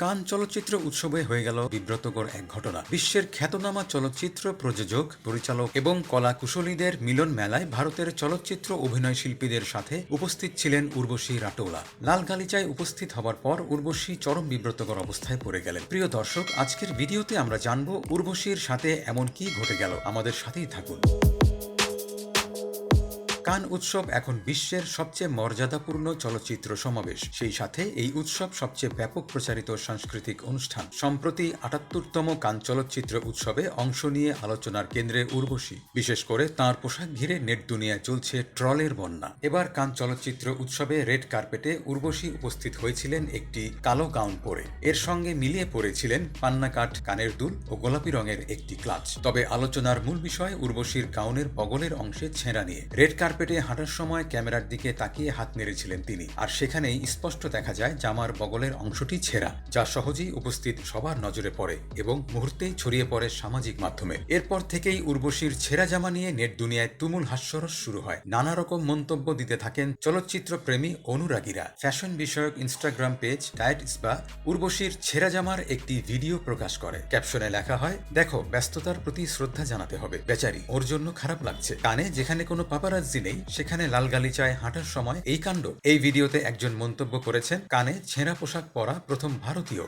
কান চলচ্চিত্র উৎসবে হয়ে গেল বিব্রতকর এক ঘটনা। বিশ্বের খ্যাতনামা চলচ্চিত্র প্রযোজক, পরিচালক এবং কলা কুশলীদের মিলন মেলায় ভারতের চলচ্চিত্র অভিনয় শিল্পীদের সাথে উপস্থিত ছিলেন উর্বশী রাটোলা। লাল গালিচায় উপস্থিত হবার পর উর্বশী চরম বিব্রতকর অবস্থায় পড়ে গেলেন। প্রিয় দর্শক, আজকের ভিডিওতে আমরা জানব উর্বশীর সাথে এমন কি ঘটে গেল। আমাদের সাথেই থাকুন। কান উৎসব এখন বিশ্বের সবচেয়ে মর্যাদাপূর্ণ চলচ্চিত্র সমাবেশ। সেই সাথে এই উৎসব সবচেয়ে ব্যাপক প্রচারিত সাংস্কৃতিক অনুষ্ঠান। সম্প্রতি আটাত্তরতম কান চলচ্চিত্র উৎসবে অংশ নিয়ে আলোচনার কেন্দ্রে উর্বশী। বিশেষ করে তার পোশাক ঘিরে নেট দুনিয়ায় চলছে ট্রলের বন্যা। এবার কান চলচ্চিত্র উৎসবে রেড কার্পেটে উর্বশী উপস্থিত হয়েছিলেন একটি কালো গাউন পরে। এর সঙ্গে মিলিয়ে পড়েছিলেন পান্নাকাঠ কানের দুল ও গোলাপি রঙের একটি ক্লাচ। তবে আলোচনার মূল বিষয় উর্বশীর গাউনের বগলের অংশে ছেঁড়া নিয়ে। রেড কার্পেটে হাঁটার সময় ক্যামেরার দিকে তাকিয়ে হাত নেড়েছিলেন তিনি। আর সেখানেই স্পষ্ট দেখা যায় জামার বগলের অংশটি ছেঁড়া, যা সহজেই উপস্থিত সবার নজরে পড়ে এবং মুহূর্তেই ছড়িয়ে পড়ে সামাজিক মাধ্যমে। এরপর থেকেই উর্বশীর ছেঁড়া জামা নিয়ে নেট দুনিয়ায় তুমুল হাস্যরস শুরু হয়। নানা রকম মন্তব্য দিতে থাকেন চলচ্চিত্র প্রেমী অনুরাগীরা। ফ্যাশন বিষয়ক ইনস্টাগ্রাম পেজ ডায়েট স্পা, উর্বশীর ছেঁড়া জামার একটি ভিডিও প্রকাশ করে। ক্যাপশনে লেখা হয়, দেখো, ব্যস্ততার প্রতি শ্রদ্ধা জানাতে হবে। বেচারি, ওর জন্য খারাপ লাগছে। কানে যেখানে কোনো পাপারাজ্জি নেই সেখানে লাল গালিচায় হাঁটার সময় এই কাণ্ড। এই ভিডিওতে একজন মন্তব্য করেছেন, কানে ছেঁড়া পোশাক পরা প্রথম ভারতীয়।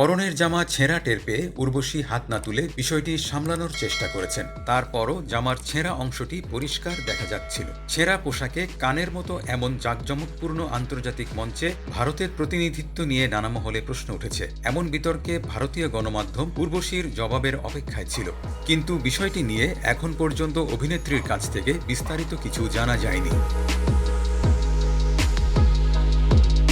পরনের জামা ছেঁড়া টের পেয়ে উর্বশী হাত না তুলে বিষয়টি সামলানোর চেষ্টা করেছেন। তারপরও জামার ছেঁড়া অংশটি পরিষ্কার দেখা যাচ্ছিল। ছেঁড়া পোশাকে কানের মতো এমন জাঁকজমকপূর্ণ আন্তর্জাতিক মঞ্চে ভারতের প্রতিনিধিত্ব নিয়ে নানা মহলে প্রশ্ন উঠেছে। এমন বিতর্কে ভারতীয় গণমাধ্যম উর্বশীর জবাবের অপেক্ষায় ছিল। কিন্তু বিষয়টি নিয়ে এখন পর্যন্ত অভিনেত্রীর কাছ থেকে বিস্তারিত কিছু জানা যায়নি।